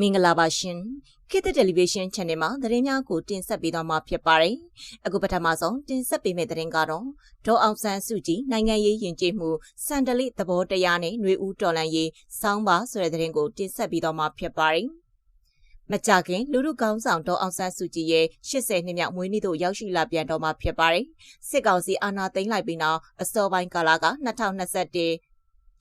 မင်္ဂလာပါရှင်ခေတ်သစ်တယ်လီဗေးရှင်း channel မှာသတင်းများကိုတင်ဆက်ပေးသွားမှာဖြစ်ပါတယ်အခုပထမဆုံးတင်ဆက်ပေးမယ့်သတင်းကတော့ဒေါ်အောင်ဆန်းစုကြည်နိုင်ငံရေးယဉ်ကျေးမှုစန္ဒလိသဘောတရားနဲ့ຫນွေဦးတော်လန်ရေးစောင်းပါဆိုတဲ့သတင်းကိုတင်ဆက်ပေးသွားမှာဖြစ်ပါတယ်မကြခင်လူလူကောင်းဆောင်ဒေါ်အောင်ဆန်းစုကြည်ရဲ့80နှစ်မြောက်မွေးနေ့သို့ရောက်ရှိလာပြန်တော့မှာဖြစ်ပါတယ်စစ်ကောင်စီအာဏာသိမ်းလိုက်ပြီးနောက်အစောပိုင်းကာလက2021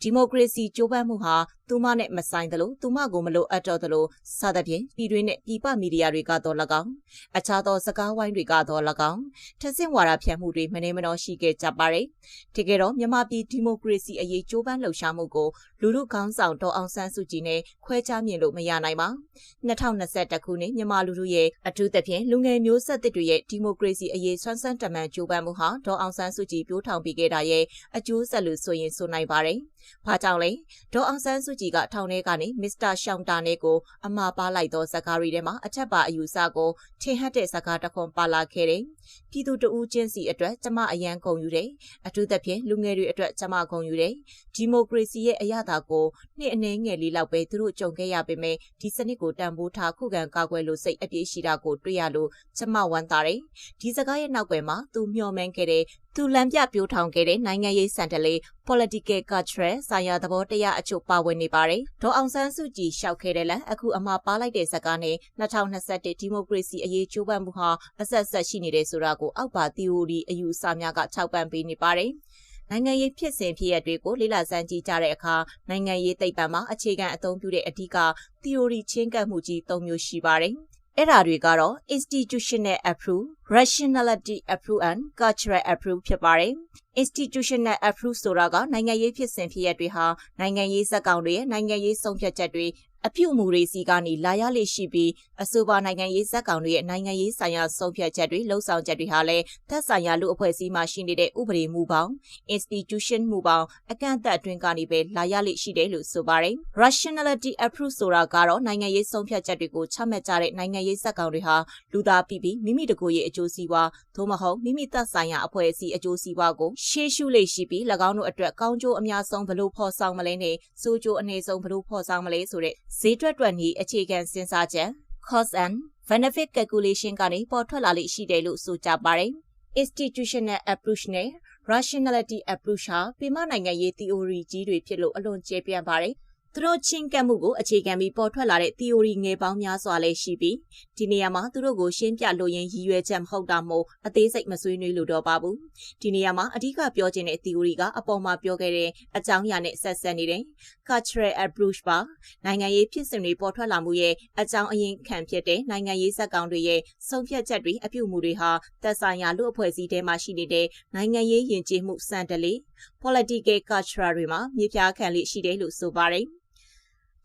ဒီမိုကရေစီကြိုးပမ်းမှုဟာသူမနဲ့မဆိုင်သလိုသူမကိုမလိုအပ်တော့သလိုစသဖြင့်ပြည်တွင်းနဲ့ပြည်ပမီဒီယာတွေကတော့၎င်းအခြားသောစကားဝိုင်းတွေကတော့၎င်းထက်ဆင့်ဝါဒဖြန့်မှုတွေမနေမနှောရှိခဲ့ကြပါတယ်။တကယ်တော့မြန်မာပြည်ဒီမိုကရေစီအရေးကြိုးပမ်းလှုပ်ရှားမှုကိုလူလူခေါင်းဆောင်ဒေါ်အောင်ဆန်းစုကြည်နဲ့ခွဲခြားမြင်လို့မရနိုင်ပါ။2021ခုနှစ်မြန်မာလူထုရဲ့အထူးသဖြင့်လူငယ်မျိုးဆက်သစ်တွေရဲ့ဒီမိုကရေစီအရေးဆွမ်းဆန်းတမန်ကြိုးပမ်းမှုဟာဒေါ်အောင်ဆန်းစုကြည်ပြိုးထောင်ပေးခဲ့တာရဲ့အကျိုးဆက်လို့ဆိုရင်ဆိုနိုင်ပါတယ်။ဘာကြောင့်လဲဒေါ်အောင်ဆန်းစုကြည်ကထောင်ထဲကနေမစ္စတာရှောင်းတာနဲ့ကိုအမှားပါလိုက်သောဇကားရီထဲမှာအထက်ပါအယူဆကိုထင်ဟပ်တဲ့ဇကားတစ်ခွန်ပါလာခဲ့တယ်။ပြည်သူတဦးချင်းစီအတွက်ကျမအရန်ကုန်ယူတယ်။အထူးသဖြင့်လူငယ်တွေအတွက်ကျမကုန်ယူတယ်။ဒီမိုကရေစီရဲ့အရသာကိုနှစ်အနည်းငယ်လေးလောက်ပဲသူတို့ကြုံခဲ့ရပေမဲ့ဒီစနစ်ကိုတန်ဖိုးထားခုခံကာကွယ်လို့စိတ်အပြည့်ရှိတာကိုတွေ့ရလို့ကျမဝမ်းသာတယ်။ဒီစကားရဲ့နောက်ွယ်မှာသူမျှော်မှန်းခဲ့တဲ့ သူလမ်းပြပြိုးထောင်ခဲ့တဲ့နိုင်ငံရေးစံတလေး political culture ဆိုင်ရာသဘောတရားအချို့ပါဝင်နေပါတယ်။ဒေါ်အောင်ဆန်းစုကြည်ရှောက်ခဲ့တဲ့လအခုအမှားပါလိုက်တဲ့ဇာတ်ကားနဲ့2021ဒီမိုကရေစီအရေးကြိုးပမ်းမှုဟာအဆက်ဆက်ရှိနေတယ်ဆိုတာကိုအောက်ပါ theory အယူအဆများကထောက်ပံ့ပေးနေပါတယ်။နိုင်ငံရေးဖြစ်စဉ်ဖြစ်ရပ်တွေကိုလေ့လာစမ်းကြည့်ကြတဲ့အခါနိုင်ငံရေးသိပ္ပံမှာအခြေခံအသုံးပြုတဲ့အဓိက theory ချင်းကပ်မှုကြီး၃မျိုးရှိပါတယ်။ အဲ့ဒါတွေကတော့ institutional approve, rationality approve and cultural approve ဖြစ်ပါတယ်။ institutional approve ဆိုတာကနိုင်ငံရေးဖြစ်စဉ်ဖြစ်ရပ်တွေဟာနိုင်ငံရေးဇာတ်ကောင်တွေရဲ့နိုင်ငံရေးဆုံးဖြတ်ချက်တွေ အပြုအမူတွေစီကနေလာရလေရှိပြီးအဆိုပါနိုင်ငံရေးဇက်ကောင်တွေရဲ့နိုင်ငံရေးဆိုင်ရာဆုံးဖြတ်ချက်တွေလှုံ့ဆော်ချက်တွေဟာလည်းသက်ဆိုင်ရာလူအဖွဲ့အစည်းမှရှိနေတဲ့ဥပဒေမူပေါင်း institution မူပေါင်းအကန့်အသတ်အတွင်းကနေပဲလာရလေရှိတယ်လို့ဆိုပါတယ် rationality approach ဆိုတာကတော့နိုင်ငံရေးဆုံးဖြတ်ချက်တွေကိုချမှတ်ကြတဲ့နိုင်ငံရေးဇက်ကောင်တွေဟာလူသားပြီးပြီးမိမိတကိုယ်ရဲ့အကျိုးစီးပွားသို့မဟုတ်မိမိသက်ဆိုင်ရာအဖွဲ့အစည်းအကျိုးစီးပွားကိုရှေ့ရှုလေရှိပြီး၎င်းတို့အတွက်ကောင်းကျိုးအများဆုံးဘလို့ဖော်ဆောင်မလဲနဲ့စိုးကျိုးအနည်းဆုံးဘလို့ဖော်ဆောင်မလဲဆိုတဲ့ဈေးတွက်တွက်နည်းအခြေခံစဉ်းစားချက် cost and benefit calculation ကနေပေါ်ထွက်လာလိမ့်ရှိတယ်လို့ဆိုကြပါတယ်။ institutional approach နဲ့ rationality approach ဟာပြည်မနိုင်ငံရေး theory ကြီးတွေဖြစ်လို့အလွန်ကျယ်ပြန့်ပါတယ်။ သူတို့ချင်းကပ်မှုကိုအခြေခံပြီးပေါ်ထွက်လာတဲ့ theory ငယ်ပေါင်းများစွာလည်းရှိပြီးဒီနေရာမှာသူတို့ကိုရှင်းပြလို့ရင်ရည်ရွယ်ချက်မဟုတ်တာမို့အသေးစိတ်မဆွေးနွေးလို့တော့ပါဘူးဒီနေရာမှာအဓိကပြောချင်တဲ့ theory ကအပေါ်မှာပြောခဲ့တဲ့အကြောင်းအရာနဲ့ဆက်ဆက်နေတယ် cultural approach ပါနိုင်ငံရေးဖြစ်စဉ်တွေပေါ်ထွက်လာမှုရဲ့အကြောင်းအရင်းခံဖြစ်တဲ့နိုင်ငံရေးဇာတ်ကောင်တွေရဲ့ဆုံးဖြတ်ချက်တွေအပြုအမူတွေဟာသက်ဆိုင်ရာလူအဖွဲ့အစည်းထဲမှာရှိနေတဲ့နိုင်ငံရေးယဉ်ကျေးမှုစံတလေး political culture တွေမှာမြေပြားခံလေးရှိတယ်လို့ဆိုပါတယ်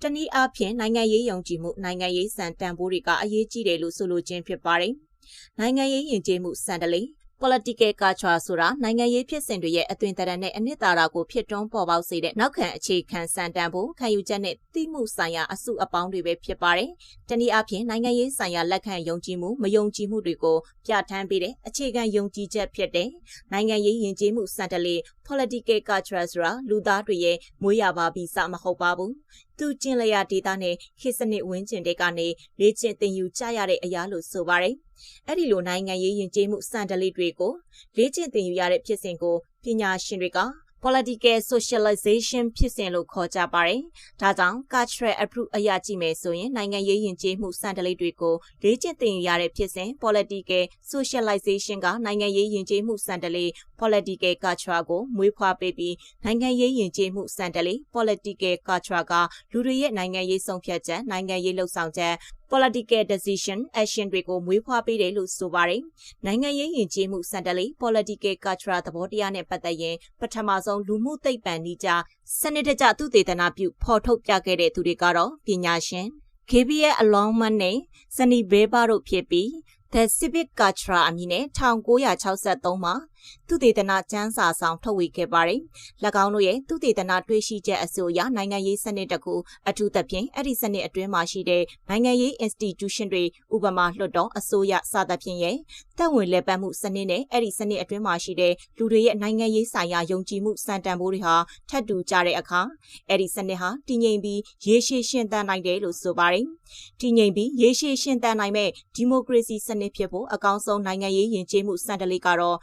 တနည်းအားဖြင့်နိုင်ငံရေးယုံကြည်မှုနိုင်ငံရေးစံတန်ဖိုးတွေကအရေးကြီးတယ်လို့ဆိုလိုခြင်းဖြစ်ပါတယ်။နိုင်ငံရေးယဉ်ကျေးမှုစံတလေး political culture ဆိုတာနိုင်ငံရေးဖြစ်စဉ်တွေရဲ့အသွင်သဏ္ဍာန်နဲ့အနှစ်သာရကိုဖြစ်တွန်းပေါ်ပေါက်စေတဲ့နောက်ခံအခြေခံစံတန်ဖို့ခံယူချက်နဲ့သိမှုဆိုင်ရာအစုအပေါင်းတွေပဲဖြစ်ပါတယ်။တနည်းအားဖြင့်နိုင်ငံရေးဆိုင်ရာလက်ခံယုံကြည်မှုမယုံကြည်မှုတွေကိုပြဋ္ဌာန်းပေးတဲ့အခြေခံယုံကြည်ချက်ဖြစ်တဲ့နိုင်ငံရေးယဉ်ကျေးမှုစံတလေး political culture ဆိုတာလူသားတွေရဲ့မွေးရပါပြီးစမဟုတ်ပါဘူး။သူကျင်လျာဒေတာနဲ့ခေစနစ်ဝင်းကျင်တဲ့ကနေလေ့ကျင့်သင်ယူကြရတဲ့အရာလို့ဆိုပါတယ်။အဲ့ဒီလိုနိုင်ငံရေးယဉ်ကျေးမှုစံတလေးတွေကိုလေ့ကျင့်သင်ယူရတဲ့ဖြစ်စဉ်ကိုပညာရှင်တွေက political socialization ဖြစ်စဉ်လို့ခေါ်ကြပါတယ်။ဒါကြောင့် cultural approach အရာကြည့်မယ်ဆိုရင်နိုင်ငံရေးယဉ်ကျေးမှုစံတလေးတွေကိုလေ့ကျင့်သင်ယူရတဲ့ဖြစ်စဉ် political socialization ကနိုင်ငံရေးယဉ်ကျေးမှုစံတလေး political culture ကိုမွေးဖွားပေးပြီးနိုင်ငံရေးယဉ်ကျေးမှုစံတလေး political culture ကလူတွေရဲ့နိုင်ငံရေးဆုံးဖြတ်ချက်နိုင်ငံရေးလှုပ်ဆောင်ချက် political decision action တွေကိုမွေးဖွားပေးတယ်လို့ဆိုပါတယ်။နိုင်ငံရေးယဉ်ကျေးမှုစံတလေး political culture သဘောတရားနဲ့ပတ်သက်ရင်ပထမဆုံးလူမှုသိပ္ပံနည်းကြစနစ်တကျသုတေသနပြုဖော်ထုတ်ပြခဲ့တဲ့သူတွေကတော့ပညာရှင် KBS Alongman နဲ့ Sunny Beba တို့ဖြစ်ပြီး The Civic Culture အမည်နဲ့1963မှာ သူတေသနကျမ်းစာဆောင်ထုတ်ဝေခဲ့ပါတယ်။၎င်းတို့ရဲ့သူတေသနတွေ့ရှိချက်အဆိုအရနိုင်ငံရေးစနစ်တစ်ခုအထူးသဖြင့်အဲ့ဒီစနစ်အတွင်းမှာရှိတဲ့နိုင်ငံရေး institution တွေဥပမာလွှတ်တော်အစိုးရစသဖြင့်ရဲ့တပ်ဝင်လက်ပတ်မှုစနစ်နဲ့အဲ့ဒီစနစ်အတွင်းမှာရှိတဲ့လူတွေရဲ့နိုင်ငံရေးဆိုင်ရာယုံကြည်မှုစံတန်ဖိုးတွေဟာထပ်တူကြတဲ့အခါအဲ့ဒီစနစ်ဟာတည်ငြိမ်ပြီးရေရှည်ရှင်သန်နိုင်တယ်လို့ဆိုပါတယ်။တည်ငြိမ်ပြီးရေရှည်ရှင်သန်နိုင်မဲ့ဒီမိုကရေစီစနစ်ဖြစ်ဖို့အကောင်းဆုံးနိုင်ငံရေးယဉ်ကျေးမှုစံတလေးကတော့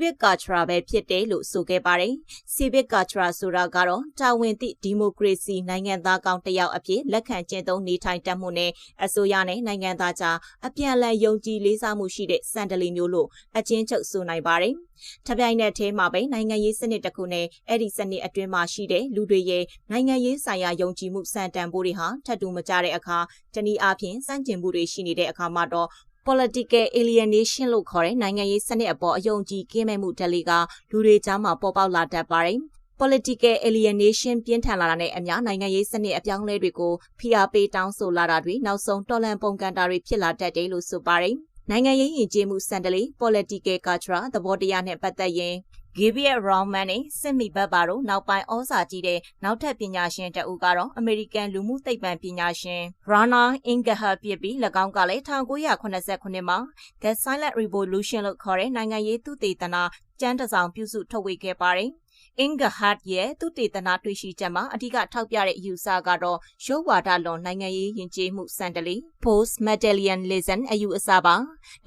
civic culture ပဲဖြစ်တယ်လို့ဆိုခဲ့ပါတယ်။ civic culture ဆိုတာကတော့တာဝန်သည့်ဒီမိုကရေစီနိုင်ငံသားကောင်းတစ်ယောက်အဖြစ်လက်ခံကျင့်သုံးနေထိုင်တတ်မှုနဲ့အစိုးရနဲ့နိုင်ငံသားကြားအပြန်အလှန်ယုံကြည်လေးစားမှုရှိတဲ့စံတလေးမျိုးလို့အချင်းချုပ်ဆိုနိုင်ပါတယ်။တပြိုင်နက်တည်းမှာပဲနိုင်ငံရေးစနစ်တစ်ခုနဲ့အဲ့ဒီစနစ်အတွင်းမှာရှိတဲ့လူတွေရဲ့နိုင်ငံရေးဆိုင်ရာယုံကြည်မှုစံတန်ဖိုးတွေဟာထပ်တူမကြတဲ့အခါတနည်းအားဖြင့်စန့်ကျင်မှုတွေရှိနေတဲ့အခါမှာတော့ political alienation လို့ခေါ်တဲ့နိုင်ငံရေးစနစ်အပေါ်အယုံကြည်ကင်းမဲ့မှုတက်လီကလူတွေကြားမှာပေါ်ပေါက်လာတတ်ပါတယ်။ political alienation ပြင်းထန်လာတာနဲ့အများနိုင်ငံရေးစနစ်အပြောင်းလဲတွေကိုဖိအားပေးတောင်းဆိုလာတာတွေနောက်ဆုံးတော်လှန်ပုံကန်တာတွေဖြစ်လာတတ်တယ်လို့ဆိုပါတယ်။နိုင်ငံရေးယဉ်ကျေးမှုစံတလီ political culture သဘောတရားနဲ့ပတ်သက်ရင် Gabriel Roman နဲ့စစ်မီဘတ်ပါတို့နောက်ပိုင်းဩဇာကြီးတဲ့နောက်ထပ်ပညာရှင်တဦးကတော့ American လူမှုသိပ္ပံပညာရှင် Rana Ingelhart ဖြစ်ပြီး၎င်းကလည်း1989မှာ The Silent Revolution လို့ခေါ်တဲ့နိုင်ငံရေးသုတေသနကျမ်းတစ်စောင်ပြုစုထုတ်ဝေခဲ့ပါတယ်။ Ingelhart ရဲ့သူတေသနာတွေ့ရှိချက်မှာအဓိကထောက်ပြတဲ့အယူဆကတော့ရုပ်ဝါဒလွန်နိုင်ငံရေးယဉ်ကျေးမှုစံတလီ post materialism အယူအဆပါ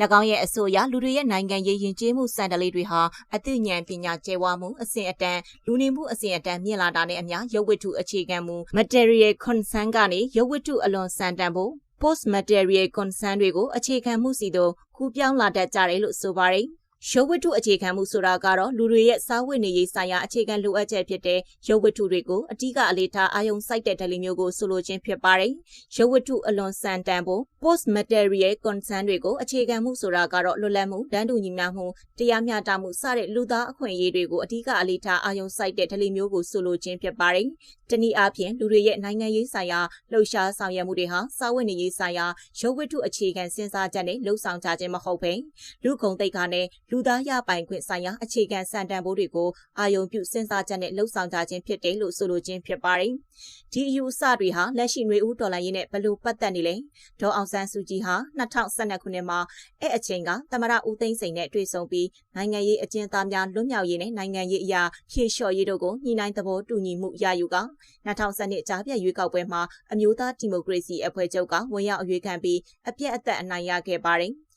၎င်းရဲ့အဆိုအရလူတွေရဲ့နိုင်ငံရေးယဉ်ကျေးမှုစံတလီတွေဟာအသိဉာဏ်ပညာကျဲဝါမှုအစဉ်အတန်းလူနေမှုအစဉ်အတန်းမြင့်လာတာနဲ့အမျှရုပ်ဝတ္ထုအခြေခံမှု material concern ကနေရုပ်ဝတ္ထုအလွန်စံတန်ဖို့ post material concern တွေကိုအခြေခံမှုစီသို့ကူးပြောင်းလာတတ်ကြတယ်လို့ဆိုပါတယ် ရုပ်ဝတ္ထုအခြေခံမှုဆိုတာကတော့လူတွေရဲ့စားဝတ်နေရေးဆိုင်ရာအခြေခံလိုအပ်ချက်ဖြစ်တဲ့ရုပ်ဝတ္ထုတွေကိုအဓိကအလေးထားအာရုံစိုက်တဲ့တယ်လီမျိုးကိုဆိုလိုခြင်းဖြစ်ပါတယ်။ရုပ်ဝတ္ထုအလွန်စံတန်ဖို့ post material concern တွေကိုအခြေခံမှုဆိုတာကတော့လွတ်လပ်မှု၊တန်းတူညီမျှမှု၊တရားမျှတမှုစတဲ့လူသားအခွင့်အရေးတွေကိုအဓိကအလေးထားအာရုံစိုက်တဲ့တယ်လီမျိုးကိုဆိုလိုခြင်းဖြစ်ပါတယ်။တနည်းအားဖြင့်လူတွေရဲ့နိုင်ငံရေးဆိုင်ရာလှုပ်ရှားဆောင်ရွက်မှုတွေဟာစားဝတ်နေရေးဆိုင်ရာရုပ်ဝတ္ထုအခြေခံစဉ်းစားချက်နဲ့လှုပ်ဆောင်ကြခြင်းမဟုတ်ဘဲလူကုန်တိတ်ခါနဲ့လူသားရပိုင်ခွင့်ဆိုင်ရာအခြေခံစံတန်ဖိုးတွေကိုအာယုံပြုစဉ်းစားချက်နဲ့လှုပ်ဆောင်ကြခြင်းဖြစ်တယ်လို့ဆိုလိုခြင်းဖြစ်ပါတယ်။ဒီအယူအဆတွေဟာလက်ရှိຫນွေဦးဒေါ်လာရင်းနဲ့ဘလို့ပတ်သက်နေလဲ။ဒေါ်အောင်ဆန်းစုကြည်ဟာ2012ခုနှစ်မှာအဲ့အချိန်ကသမရဦးသိန်းစိန်နဲ့တွေ့ဆုံပြီးနိုင်ငံရေးအကျဉ်းသားများလွတ်မြောက်ရေးနဲ့နိုင်ငံရေးအရာဖြည့်လျှော့ရေးတို့ကိုညှိနှိုင်းသဘောတူညီမှုရယူက2012ကြားပြည့်ရွေးကောက်ပွဲမှာအမျိုးသားဒီမိုကရေစီအဖွဲ့ချုပ်ကဝင်ရောက်အရွေးခံပြီးအပြည့်အသက်အနိုင်ရခဲ့ပါတယ်။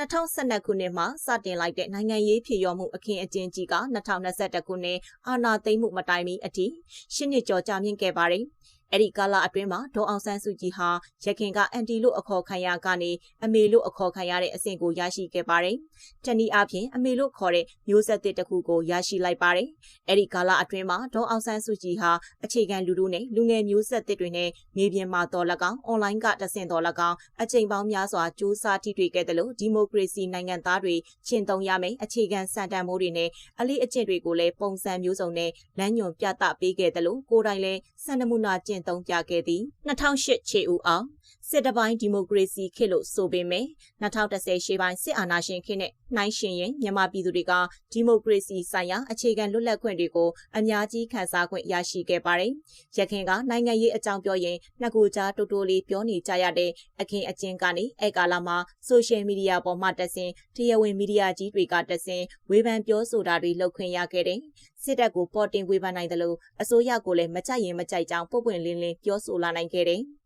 2012ခုနှစ်မှာစတင်လိုက်တဲ့နိုင်ငံရေးဖြစ်ရောမှုအခင်းအကျင်းကြီးက2021ခုနှစ်အာဏာသိမ်းမှုမတိုင်မီအထိရှစ်နှစ်ကျော်ကြာမြင့်ခဲ့ပါတယ်။ အဲ့ဒီကာလအတွင်းမှာဒေါအောင်ဆန်းစုကြည်ဟာရခင်ကအန်တီလို့အခေါ်ခံရကနေအမေလို့အခေါ်ခံရတဲ့အဆင့်ကိုရရှိခဲ့ပါတယ်။တနည်းအားဖြင့်အမေလို့ခေါ်တဲ့မျိုးဆက်သစ်တစ်ခုကိုရရှိလိုက်ပါတယ်။အဲ့ဒီကာလအတွင်းမှာဒေါအောင်ဆန်းစုကြည်ဟာအခြေခံလူထုနဲ့လူငယ်မျိုးဆက်သစ်တွေနဲ့မြေပြင်မှာတော်၎င်းအွန်လိုင်းကတဆင့်တော်၎င်းအချိန်ပေါင်းများစွာစူးစမ်းထိတွေ့ခဲ့တယ်လို့ဒီမိုကရေစီနိုင်ငံသားတွေရှင်းသုံးရမယ်အခြေခံစံတန်မိုးတွေနဲ့အလေးအကျင့်တွေကိုလည်းပုံစံမျိုးစုံနဲ့လမ်းညွှန်ပြသပေးခဲ့တယ်လို့ကိုယ်တိုင်လည်းစံနမူနာကျင့်သုံးပြခဲ့သည်2008ခြေဦးအောင် စစ်တပိုင်းဒီမိုကရေစီခေတ်လို့ဆိုပေမဲ့2010ရှေ့ပိုင်းစစ်အာဏာရှင်ခေတ်နဲ့နှိုင်းယှဉ်ရင်မြန်မာပြည်သူတွေကဒီမိုကရေစီဆိုင်ရာအခြေခံလွတ်လပ်ခွင့်တွေကိုအများကြီးခံစား권ရရှိခဲ့ပါတယ်။ရခင်ကနိုင်ငံရေးအကြောင်းပြောရင်နှစ်ခုကြားတိုးတိုးလေးပြောနေကြရတဲ့အခင်းအကျင်းကနေအဲကာလမှာဆိုရှယ်မီဒီယာပေါ်မှာတက်ဆင်တရားဝင်မီဒီယာကြီးတွေကတက်ဆင်ဝေဖန်ပြောဆိုတာတွေလုပ်ခွင့်ရခဲ့တယ်။စစ်တပ်ကိုပေါ်တင်ဝေဖန်နိုင်တယ်လို့အစိုးရကိုလည်းမကြိုက်ရင်မကြိုက်ကြောင်းပုတ်ပွင့်လင်းလင်းပြောဆိုလာနိုင်ခဲ့တယ်။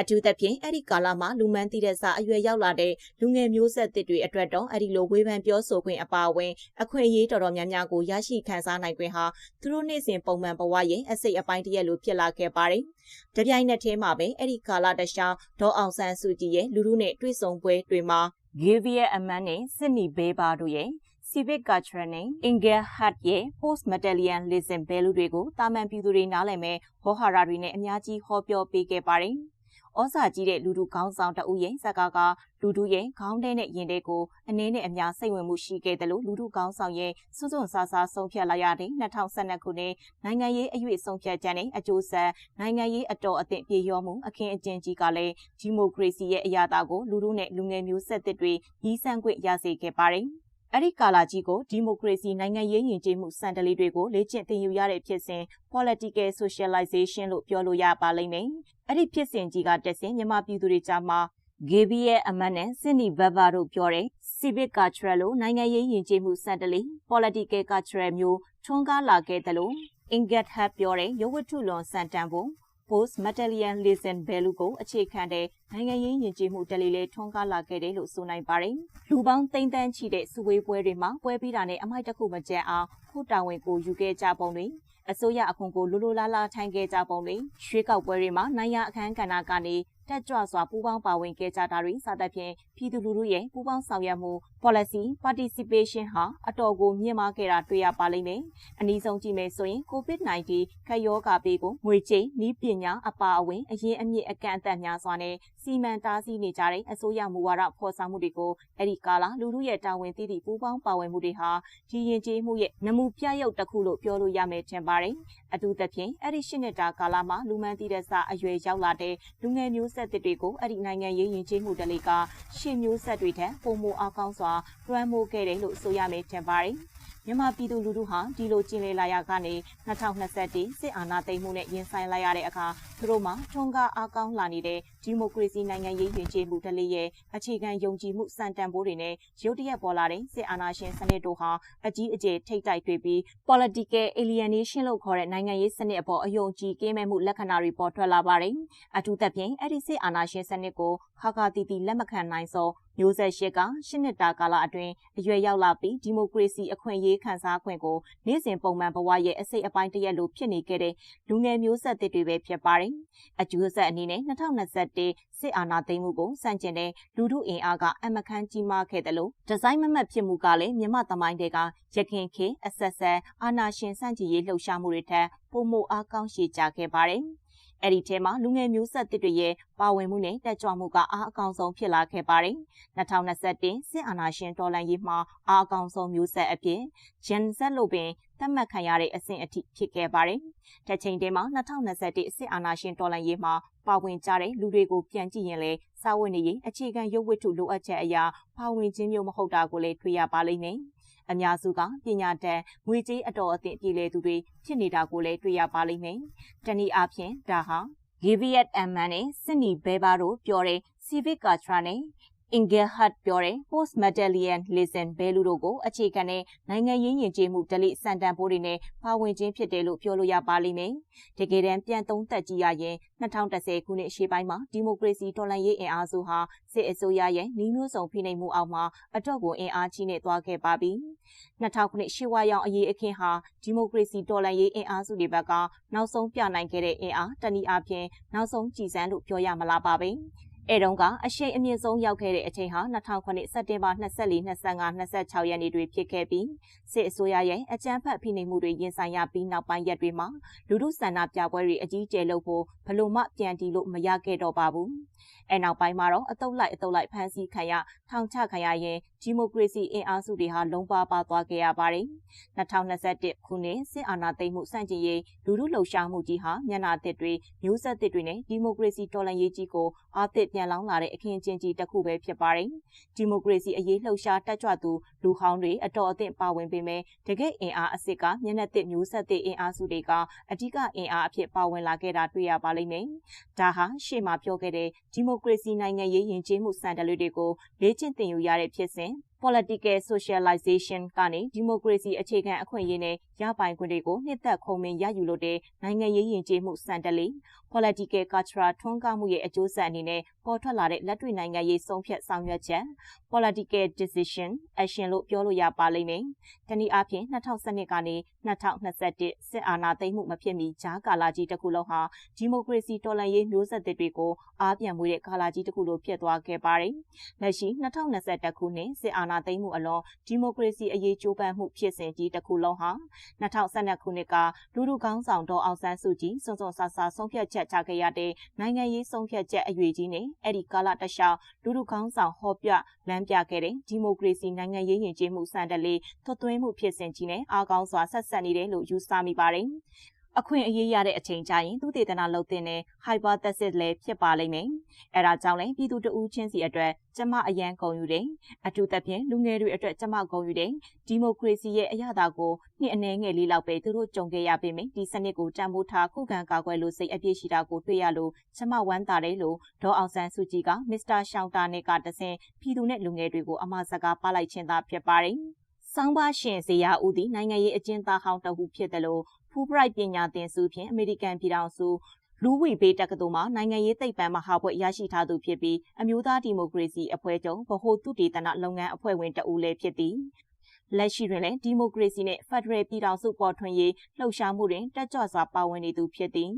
အထူးသဖြင့်အဲ့ဒီကာလမှာလူမှန်းသိတဲ့စာအရွယ်ရောက်လာတဲ့လူငယ်မျိုးဆက်သစ်တွေအတွက်တော့အဲ့ဒီလိုဝေဖန်ပြောဆိုခွင့်အပါအဝင်အခွင့်အရေးတော်တော်များများကိုရရှိခံစားနိုင်ခွင့်ဟာသူတို့နေ့စဉ်ပုံမှန်ဘဝရဲ့အစိတ်အပိုင်းတရက်လိုဖြစ်လာခဲ့ပါတယ်။တပြိုင်နက်တည်းမှာပဲအဲ့ဒီကာလတခြားဒေါ်အောင်ဆန်းစုကြည်ရဲ့လူလူနဲ့တွေ့ဆုံပွဲတွေမှာ Gavier Aman နဲ့ Sydney Beber တို့ရဲ့ civic culture နဲ့ Engel Hart ရဲ့ post materialism value တွေကိုတာမန်ပြည်သူတွေနားလည်မဲ့ဟောဟာရတွေနဲ့အများကြီးဟောပြောပေးခဲ့ပါတယ်။ ဩဇာကြီးတဲ့လူထုခေါင်းဆောင်တအုပ်ရဲ့ဇက်ကကလူထုရဲ့ခေါင်းထဲနဲ့ရင်ထဲကိုအနည်းနဲ့အများစိတ်ဝင်မှုရှိခဲ့တယ်လို့လူထုခေါင်းဆောင်ရဲ့စွန့်စွန့်စားစားဆုံးဖြတ်လိုက်ရတဲ့2012ခုနှစ်နိုင်ငံရေးအရွေ့ဆုံးဖြတ်ချက်နဲ့အကျိုးဆက်နိုင်ငံရေးအတော်အသင့်ပြေလျော်မှုအခင်းအကျင်းကြီးကလည်းဒီမိုကရေစီရဲ့အရာတာကိုလူထုနဲ့လူငယ်မျိုးဆက်သစ်တွေကြီးစံခွင့်ရစေခဲ့ပါတယ်။ အဲ့ဒီကာလာကြီးကိုဒီမိုကရေစီနိုင်ငံရေးယဉ်ကျေးမှုစံတလေးတွေကိုလေ့ကျင့်သင်ယူရတဲ့ဖြစ်စဉ် political socialization လို့ပြောလို့ရပါလိမ့်မယ်။အဲ့ဒီဖြစ်စဉ်ကြီးကတက်စဉ်မြန်မာပြည်သူတွေကြားမှာဂေဘီရဲ့အမတ်နဲ့စင်နီဘဗာတို့ပြောတဲ့ civic culture လို့နိုင်ငံရေးယဉ်ကျေးမှုစံတလေး political culture မျိုးထွန်းကားလာခဲ့တယ်လို့ Inget Hub ပြောတဲ့ရုပ်ဝတ္ထုလွန်စံတန်ဖို့ post materialism value ကိုအခြေခံတဲ့နိုင်ငံရေးယဉ်ကျေးမှုတလီလေးထွန်းကားလာခဲ့တယ်လို့ဆိုနိုင်ပါတယ်။လူပေါင်းသိန်းတန်းချီတဲ့စုဝေးပွဲတွေမှာပွဲပြီးတာနဲ့အမိုက်တစ်ခုမကျန်အောင်ဖို့တာဝန်ကိုယူခဲ့ကြပုံတွေအစိုးရအခွန်ကိုလိုလိုလားလားထိုင်ခဲ့ကြပုံတွေရွှေကောက်ပွဲတွေမှာနိုင်ရအခမ်းကဏ္ဍကနေ တက်ကြွစွာပူးပေါင်းပါဝင်ခဲ့ကြတာတွေစသဖြင့်ပြည်သူလူထုရဲ့ပူးပေါင်းဆောင်ရွက်မှု policy participation ဟာအတော်ကိုမြင့်မားခဲ့တာတွေ့ရပါလိမ့်မယ်။အနည်းဆုံးကြည့်မယ်ဆိုရင် COVID-19 ခက်ရောဂါပေကိုငွေကြေးဤပညာအပါအဝင်အရင်အမြင့်အကန့်အသတ်များစွာနဲ့စီမံတားဆီးနေကြတဲ့အစိုးရမူဝါဒဖော်ဆောင်မှုတွေကိုအဲ့ဒီကာလလူထုရဲ့တာဝန်သိသည့်ပူးပေါင်းပါဝင်မှုတွေဟာဒီရင်ကျေးမှုရဲ့နမှုပြရုပ်တစ်ခုလို့ပြောလို့ရမယ်ထင်ပါတယ်။အထူးသဖြင့်အဲ့ဒီရှစ်နှစ်တာကာလမှာလူမှန်တည်တဲ့စာအရွယ်ရောက်လာတဲ့လူငယ်မျိုးဆက်တွေကိုအဲ့ဒီနိုင်ငံရေးရင်ကျေးမှုတလေးကရှစ်မျိုးဆက်တွေထက်ပုံမအကောင်းစွာလွှမ်းမိုးခဲ့တယ်လို့ဆိုရမယ်ထင်ပါတယ်။ မြန်မာပြည်သူလူထုဟာဒီလိုကျင်းလေလာရကနေ2021စစ်အာဏာသိမ်းမှုနဲ့ရင်ဆိုင်လိုက်ရတဲ့အခါသူတို့မှာထွန်းကားအားကောင်းလာနေတဲ့ဒီမိုကရေစီနိုင်ငံရေးယဉ်ကျေးမှုတလေးရဲ့အခြေခံယုံကြည်မှုစံတန်ဖိုးတွေနဲ့ရုတ်တရက်ပေါ်လာတဲ့စစ်အာဏာရှင်စနစ်တို့ဟာအကြီးအကျယ်ထိတ်တိုက်တွေ့ပြီး political alienation လို့ခေါ်တဲ့နိုင်ငံရေးစနစ်အပေါ်အယုံကြည်ကင်းမဲ့မှုလက္ခဏာတွေပေါ်ထွက်လာပါတယ်။အထူးသဖြင့်အဲ့ဒီစစ်အာဏာရှင်စနစ်ကိုခါခါတီတီလက်မခံနိုင်သော မျိုးဆက်ရှစ်ကရှစ်နှစ်တာကာလအတွင်းအရွယ်ရောက်လာပြီးဒီမိုကရေစီအခွင့်အရေးခံစားခွင့်ကိုနေ့စဉ်ပုံမှန်ဘဝရဲ့အစိတ်အပိုင်းတရက်လိုဖြစ်နေခဲ့တဲ့လူငယ်မျိုးဆက်သစ်တွေပဲဖြစ်ပါတယ်။အကျိုးဆက်အနေနဲ့2021စစ်အာဏာသိမ်းမှုကိုစန့်ကျင်တဲ့လူထုအင်အားကအမခန်းကြီးမားခဲ့တယ်လို့ဒီဇိုင်းမမတ်ဖြစ်မှုကလည်းမြန်မာသမိုင်းတွေကရခင်ခေအဆက်ဆက်အာဏာရှင်စန့်ကျင်ရေးလှုပ်ရှားမှုတွေထက်ပိုမိုအားကောင်းရှည်ကြခဲ့ပါတယ်။ အဲ့ဒီထဲမှာလူငယ်မျိုးဆက်တစ်တွေရဲ့ပါဝင်မှုနဲ့တက်ကြွမှုကအားအကောင်ဆုံးဖြစ်လာခဲ့ပါတယ်။2021စစ်အာဏာရှင်တော်လှန်ရေးမှာအားအကောင်ဆုံးမျိုးဆက်အဖြစ် Gen Z လို့ပင်သတ်မှတ်ခံရတဲ့အဆင့်အထိဖြစ်ခဲ့ပါတယ်။တစ်ချိန်တည်းမှာ2021စစ်အာဏာရှင်တော်လှန်ရေးမှာပါဝင်ကြတဲ့လူတွေကိုပြန်ကြည့်ရင်လေစာဝတ်နေရေးအခြေခံရုပ်ဝတ္ထုလိုအပ်ချက်အရာပါဝင်ခြင်းမျိုးမဟုတ်တာကိုလည်းတွေ့ရပါလိမ့်မယ်။ အများစုကပညာတန်ငွေကြေးအတော်အသင့်ပြည်လေသူတွေဖြစ်နေတာကိုလည်းတွေ့ရပါလိမ့်မယ်။တနည်းအားဖြင့်ဒါဟာ Giviet Amman နဲ့ Sydney Beber တို့ပြောတဲ့ civic culture နဲ့ Ingelhard ပြောတဲ့ post materialism ဘဲလူတို့ကိုအခြေခံတဲ့နိုင်ငံရေးယဉ်ကျေးမှုဒလိစံတန်ဖိုးတွေနဲ့ပါဝင်ခြင်းဖြစ်တယ်လို့ပြောလို့ရပါလိမ့်မယ်။တကယ်တမ်းပြန်သုံးသပ်ကြည့်ရရင်2010ခုနှစ်ရှေ့ပိုင်းမှာဒီမိုကရေစီတော်လှန်ရေးအင်အားစုဟာစစ်အစိုးရရဲ့နှီးနှိုးဆောင်ဖိနှိပ်မှုအောက်မှာအတော့ကိုအင်အားကြီးနေသွားခဲ့ပါပြီ။2000ခုနှစ်ရှေ့ဝါရောင်အရေးအခင်းဟာဒီမိုကရေစီတော်လှန်ရေးအင်အားစုတွေဘက်ကနောက်ဆုံးပြနိုင်ခဲ့တဲ့အင်အားတနည်းအားဖြင့်နောက်ဆုံးကြည်စမ်းလို့ပြောရမလားပါပဲ။ အဲတုန်းကအရှိန်အမြင့်ဆုံးရောက်ခဲ့တဲ့အချိန်ဟာ2009စက်တင်ဘာ24 25 26ရက်နေ့တွေဖြစ်ခဲ့ပြီးစစ်အစိုးရရဲ့အကြမ်းဖက်ဖိနှိပ်မှုတွေရင်ဆိုင်ရပြီးနောက်ပိုင်းရက်တွေမှာလူထုဆန္ဒပြပွဲတွေအကြီးအကျယ်လုပ်ဖို့ဘလို့မှပြန်တီးလို့မရခဲ့တော့ပါဘူး။ အဲနောက်ပိုင်းမှာတော့အတုပ်လိုက်အတုပ်လိုက်ဖမ်းဆီးခံရထောင်ချခံရရင်ဒီမိုကရေစီအင်အားစုတွေဟာလုံးပါပါသွားခဲ့ရပါတယ်။2021ခုနှစ်စစ်အာဏာသိမ်းမှုစန့်ကျင်ရေးလူထုလှုပ်ရှားမှုကြီးဟာမျက်နှာသစ်တွေမျိုးဆက်သစ်တွေနဲ့ဒီမိုကရေစီတော်လှန်ရေးကြီးကိုအားသစ်ပြန်လောင်းလာတဲ့အခင်းကျင်းကြီးတစ်ခုပဲဖြစ်ပါတယ်။ဒီမိုကရေစီအရေးလှုပ်ရှားတက်ကြွသူလူဟောင်းတွေအတော်အသင့်ပါဝင်ပေမဲ့တကယ့်အင်အားအစ်စ်ကမျက်နှာသစ်မျိုးဆက်သစ်အင်အားစုတွေကအဓိကအင်အားအဖြစ်ပါဝင်လာခဲ့တာတွေ့ရပါလိမ့်မယ်။ဒါဟာရှေ့မှာပြောခဲ့တဲ့ဒီမိုကရေစီနိုင်ငံရေးယဉ်ကျေးမှုစံတလွေတွေကိုလေ့ကျင့်သင်ယူရတဲ့ဖြစ်စဉ် political socialization ကနေဒီမိုကရေစီအခြေခံအခွင့်အရေးနဲ့ရပိုင်ခွင့်တွေကိုနှစ်သက်ခုံမင်းရယူလို့တဲ့နိုင်ငံရေးယဉ်ကျေးမှုစံတလေး political culture ထွန်းကားမှုရဲ့အကျိုးဆက်အနေနဲ့ပေါ်ထွက်လာတဲ့လက်တွေ့နိုင်ငံရေးဆုံးဖြတ်ဆောင်ရွက်ချက် political decision action လို့ပြောလို့ရပါလိမ့်မယ်။တနည်းအားဖြင့်2012ကနေ2021စစ်အာဏာသိမ်းမှုမဖြစ်မီကြားကာလကြီးတစ်ခုလုံးဟာဒီမိုကရေစီတော်လှန်ရေးမျိုးဆက်သစ်တွေကိုအားပြန်မွေးတဲ့ကာလကြီးတစ်ခုလိုဖြစ်သွားခဲ့ပါတယ်။လက်ရှိ2021ခုနှစ်စစ်အာဏာသိမ်းမှုအလွန်ဒီမိုကရေစီအရေးကြိုးပမ်းမှုဖြစ်စဉ်ကြီးတစ်ခုလုံးဟာ2012ခုနှစ်ကလူလူကောင်းဆောင်ဒေါ်အောင်ဆန်းစုကြည်စွန်စွန်ဆာဆာဆုံးဖြတ်ချက်ချခဲ့ရတဲ့နိုင်ငံရေးဆုံးဖြတ်ချက်အရေးကြီးနဲ့အဲ့ဒီကာလတခြားလူလူကောင်းဆောင်ဟောပြလမ်းပြခဲ့တဲ့ဒီမိုကရေစီနိုင်ငံရေးယဉ်ကျေးမှုစံတလေးသွတ်သွင်းမှုဖြစ်စဉ်ကြီးနဲ့အားကောင်းစွာဆက်ဆက်နေတယ်လို့ယူဆမိပါတယ်။ အအခွင့်အရေးရတဲ့အချိန်ကျရင်သူတည်တနာလုပ်တဲ့ hypothesis လည်းဖြစ်ပါလိမ့်မယ်။အဲဒါကြောင့်လည်းပြည်သူတဦးချင်းစီအတွက်ကျမအရန်ကုန်ယူတယ်။အထူးသဖြင့်လူငယ်တွေအတွက်ကျမကုန်ယူတယ်။ဒီမိုကရေစီရဲ့အရသာကိုနှစ်အနည်းငယ်လေးလောက်ပဲသူတို့ကြုံခဲ့ရပေမယ့်ဒီစနစ်ကိုတံမိုးထားခုခံကာကွယ်လို့စိတ်အပြည့်ရှိတာကိုတွေ့ရလို့ကျမဝမ်းသာတယ်လို့ဒေါ်အောင်ဆန်းစုကြည်ကမစ္စတာရှောင်းတာနဲ့ကတဆင်ပြည်သူနဲ့လူငယ်တွေကိုအမှားစကားပါလိုက်ခြင်းသာဖြစ်ပါတယ်။ဆောင်းပါရှင်ဇေယျဦးသည်နိုင်ငံရေးအကျဉ်းသားဟောင်းတဟုဖြစ်တယ်လို့ ဖူးဘရိုက်ပညာသင်စုဖြင့်အမေရိကန်ပြည်ထောင်စုလူဝီဘေးတက္ကသိုလ်မှာနိုင်ငံရေးသိပ္ပံမဟာဘွဲ့ရရှိထားသူဖြစ်ပြီးအမျိုးသားဒီမိုကရေစီအဖွဲ့ချုပ်ဗဟိုသုတေသနလုပ်ငန်းအဖွဲ့ဝင်တဦးလည်းဖြစ်သည်လက်ရှိတွင်လည်းဒီမိုကရေစီနှင့်ဖက်ဒရယ်ပြည်ထောင်စုပေါ်ထွန်းရေးလှုပ်ရှားမှုတွင်တက်ကြွစွာပါဝင်နေသူဖြစ်သည်